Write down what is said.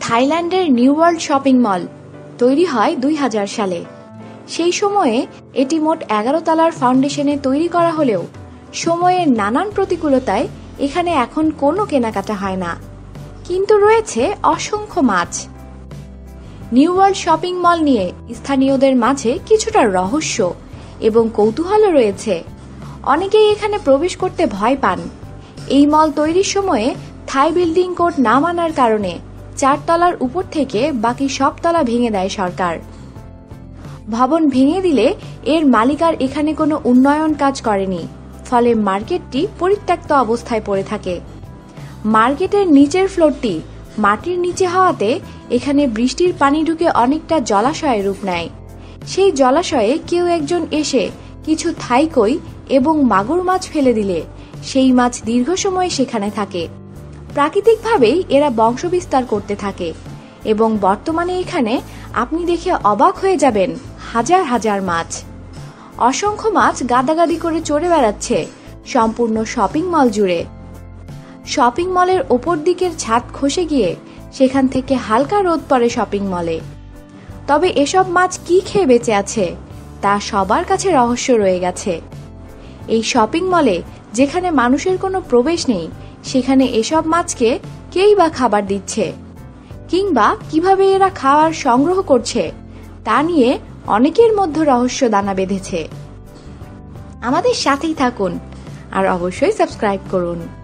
থাইল্যান্ডের new world shopping মল তৈরি হয় দুই হাজার সালে। সেই সময়ে এটি মোট এগারো তলার ফাউন্ডেশনে তৈরি করা হলেও সময়ের নানান প্রতিকূলতায় এখানে এখন কোনো কেনাকাটা হয় না। কিন্তু রয়েছে অসংখ্য মাছ। নিউ ওয়ার্ল্ড শপিং মল নিয়ে স্থানীয়দের মাঝে কিছুটা রহস্য এবং কৌতূহলও রয়েছে। অনেকেই এখানে প্রবেশ করতে ভয় পান। এই মল তৈরির সময়ে থাই বিল্ডিং কোড না মানার কারণে চারতলার উপর থেকে বাকি সব তলা ভেঙে দেয় সরকার। ভবন ভেঙে দিলে এর মালিকার এখানে কোনো উন্নয়ন কাজ করেনি, ফলে মার্কেটটি পরিত্যক্ত অবস্থায় পড়ে থাকে। মার্কেটের নিচের ফ্লোরটি মাটির নিচে হওয়াতে এখানে বৃষ্টির পানি ঢুকে অনেকটা জলাশয়ের রূপ নেয়। সেই জলাশয়ে কেউ একজন এসে কিছু থাইকই এবং মাগুর মাছ ফেলে দিলে, সেই মাছ দীর্ঘ সময় সেখানে থাকে। প্রাকৃতিকভাবেই এরা বংশবিস্তার করতে থাকে এবং বর্তমানে এখানে আপনি দেখে অবাক হয়ে যাবেন হাজার হাজার মাছ। অসংখ্য মাছ গাদাগাদি করে চড়ে বেড়াচ্ছে সম্পূর্ণ শপিং মল জুড়ে। শপিং মলের ওপর দিকের ছাদ খসে গিয়ে সেখান থেকে হালকা রোদ পড়ে শপিং মলে। তবে এসব মাছ কি খেয়ে বেঁচে আছে তা সবার কাছে রহস্য রয়ে গেছে। এই শপিং মলে যেখানে মানুষের কোনো প্রবেশ নেই সেখানে এসব মাছকে কেই বা খাবার দিচ্ছে? কিংবা কীভাবে এরা খাওয়ার সংগ্রহ করছে? তা নিয়ে অনেকের মধ্যে রহস্য দানা বেঁধেছে। আমাদের সাথেই থাকুন আর অবশ্যই সাবস্ক্রাইব করুন।